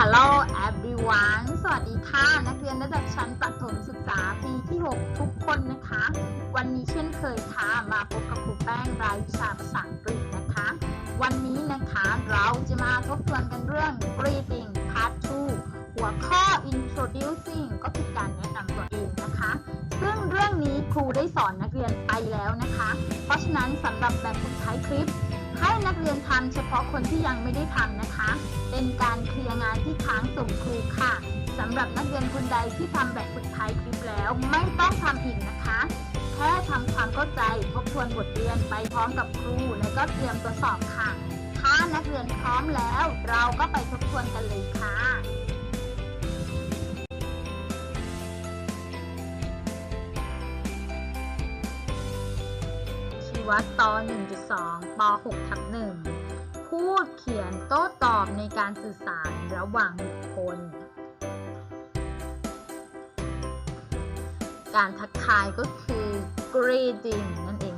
Hello everyone สวัสดีค่ะ นักเรียนระดับชั้นประถมศึกษาปีที่ 6 ทุกคนนะคะ วันนี้เช่นเคยค่ะ มาพบกับครูแป้งรายวิชาภาษาอังกฤษนะคะ วันนี้นะคะเราจะมาทบทวนกันเรื่อง greeting part 2หัวข้อ introducing ก็คือการแนะนำตัวเองนะคะ ซึ่งเรื่องนี้ครูได้สอนนักเรียนไปแล้วนะคะ เพราะฉะนั้นสำหรับแบบฝึกท้ายคลิป ให้นักเรียนทำเฉพาะคนที่ยังไม่ได้ทำนะคะ เป็นการเคลียร์งานที่ค้างส่งครูค่ะสำหรับนักเรียนคนใดที่ทำแบบฝึกท้ายคลิปแล้ว ไม่ต้องทำอีกนะคะแค่ทำความเข้าใจทบทวนบทเรียนไปพร้อมกับครู แล้วก็เตรียมตัวสอบค่ะ ถ้านักเรียนพร้อมแล้ว เราก็ไปทบทวนกันเลยค่ะ วัดต1.2 ป 6 ทับ1พูดเขียนโต้ตอบในการสื่อสารระหว่างบุคคล การทักทายก็คือ greeting นั่นเอง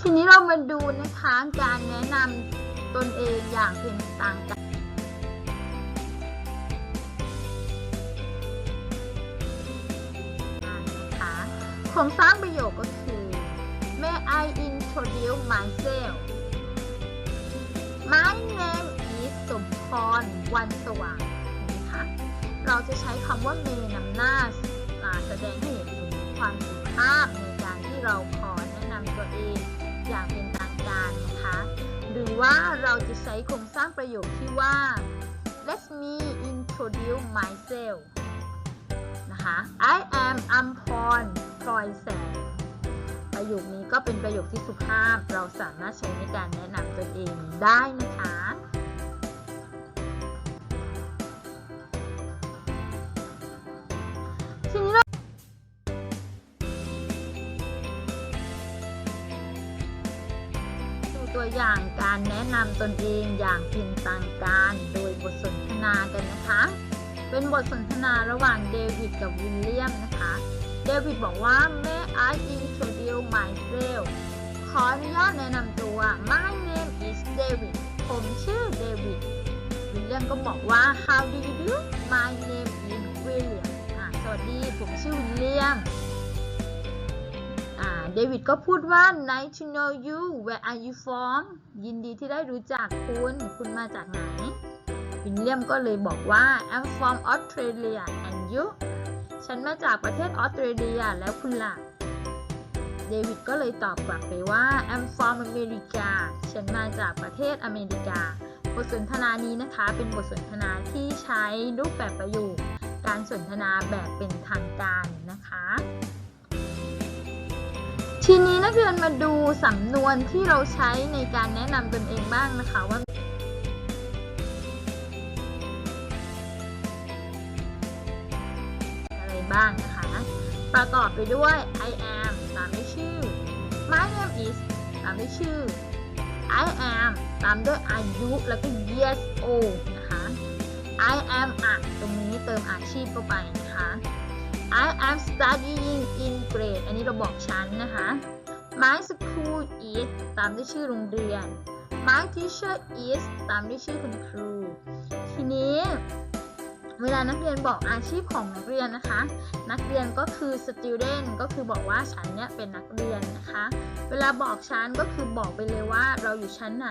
ทีนี้เรามาดูนะคะ การแนะนำตนเองอย่างเป็นทางการน โครงสร้างประโยคก็คือ May I introduce myself My name is สมพรวันสว่างนะคะ เราจะใช้คำว่า may นำหน้าแสดงให้เห็นถึงความสุภาพในการที่เราขอแนะนำตัวเองอย่างเป็นทางการนะคะ หรือว่าเราจะใช้โครงสร้างประโยคที่ว่า Let me introduce myself นะคะ I am อัม พรพลอยแสง ประโยคนี้ก็เป็นประโยคที่สุภาพ เราสามารถใช้ในการแนะนำตนเองได้นะคะทีนี้เราดูตัวอย่างการแนะนำตนเองอย่างเป็นทางการโดยบทสนทนากันนะคะ เป็นบทสนทนาระหว่างเดวิดกับวิลเลียมนะคะ เดวิดบอกว่า May I introduce myself ขออนุญาตแนะนำตัว My name is David ผมชื่อเดวิดวิลเลียมก็บอกว่า How do you do My name is William อาสวัสดี ผมชื่อวิลเลียมอาเดวิดก็พูดว่า Nice to know you Where are you from ยินดีที่ได้รู้จักคุณ คุณมาจากไหนวิลเลียมก็เลยบอกว่า I'm from Australia and you ฉันมาจากประเทศออสเตรเลียแล้วคุณล่ะ เดวิดก็เลยตอบกลับไปว่า I'm from America ฉันมาจากประเทศอเมริกา บทสนทนานี้นะคะเป็นบทสนทนาที่ใช้รูปแบบประโยค การสนทนาแบบเป็นทางการนะคะ ทีนี้นักเรียนมาดูสำนวนที่เราใช้ในการแนะนำตนเองบ้างนะคะว่า บ้างนะคะ ประกอบไปด้วย I am ตามด้วยชื่อ My name is ตามด้วยชื่อ I am ตามด้วยอายุแล้วก็ yes o นะคะ I am อะตรงนี้เติมอาชีพเข้าไปนะคะ I am studying in grade อันนี้เราบอกชั้นนะคะ My school is ตามด้วยชื่อโรงเรียน My teacher is ตามด้วยชื่อคุณครู ทีนี้ เวลานักเรียนบอกอาชีพของนักเรียนนะคะ นักเรียนก็คือ student ก็คือบอกว่าฉันเนี่ยเป็นนักเรียนนะคะ เวลาบอกชั้นก็คือบอกไปเลยว่าเราอยู่ชั้นไหน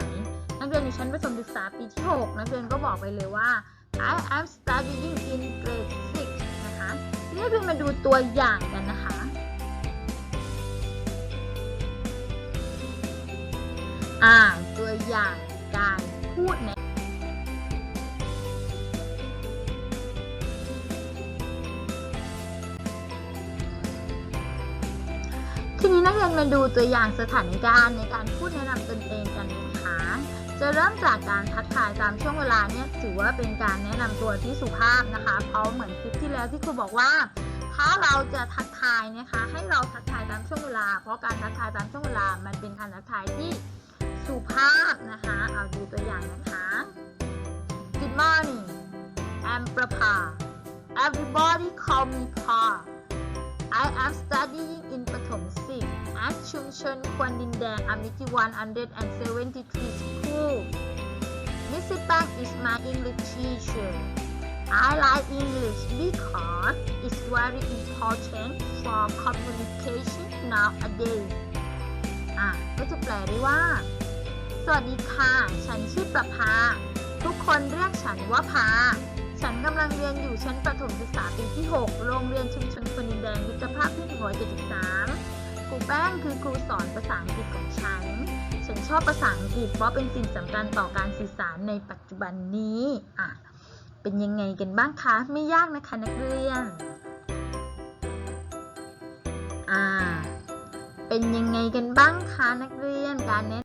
นักเรียนอยู่ชั้นประถมศึกษาปีที่ 6 นักเรียนก็บอกไปเลยว่า I am studying in grade 6นะคะทีนี้นักเรียนมาดูตัวอย่างกันนะคะอ่าตัวอย่างการพูดใน นี้นักเรียนมาดูตัวอย่างสถานการณ์ในการพูดแนะนำตนเองกันนะคะจะเริ่มจากการทักทายตามช่วงเวลาเนี่ยถือว่าเป็นการแนะนำตัวที่สุภาพนะคะ เพราะเหมือนคลิปที่แล้วที่ครูบอกว่า ถ้าเราจะทักทายนะคะ ให้เราทักทายตามช่วงเวลา เพราะการทักทายตามช่วงเวลา มันเป็นการทักทายที่สุภาพนะคะ เอาดูตัวอย่างนะคะ Good morning I'm Prabha Everybody call me Pa I am studying in ปฐมสิบ at ชุมชนควนดินแดง Amity 173 School Mrs. Bang is my English teacher I like English because it's very important for communication nowadays อะก็จะแปลได้ว่า สวัสดีค่ะ ฉันชื่อประภา ทุกคนเรียกฉันว่าพาฉันกำลังเรียนอยู่ชั้นประถมศึกษาปีที่ 6 โรงเรียนชุมชนคนดินแดงมิตรภาพที่173ค รูแป้งคือครูสอนภาษาอังกฤษของฉัน ฉันชอบภาษาอังกฤษเพราะเป็นสิ่งสำคัญต่อการสื่อสารในปัจจุบันนี้อะเป็นยังไงกันบ้างคะ ไม่ยากนะคะนักเรียน อ่า เป็นยังไงกันบ้างคะนักเรียนการแนะ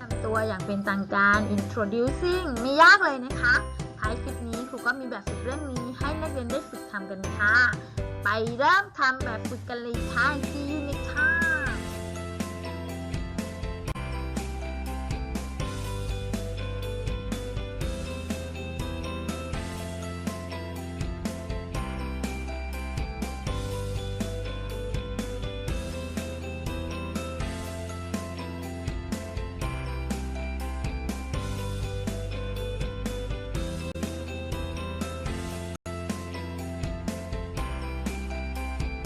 นำตัวอย่างเป็นทางการ introducing ไม่ยากเลยนะคะ ท้ายคลิปนี้ครูก็มีแบบฝึกเรื่องนี้ให้นักเรียนได้ฝึกทำกันค่ะ ไปเริ่มทำแบบฝึกกันเลยค่ะ See you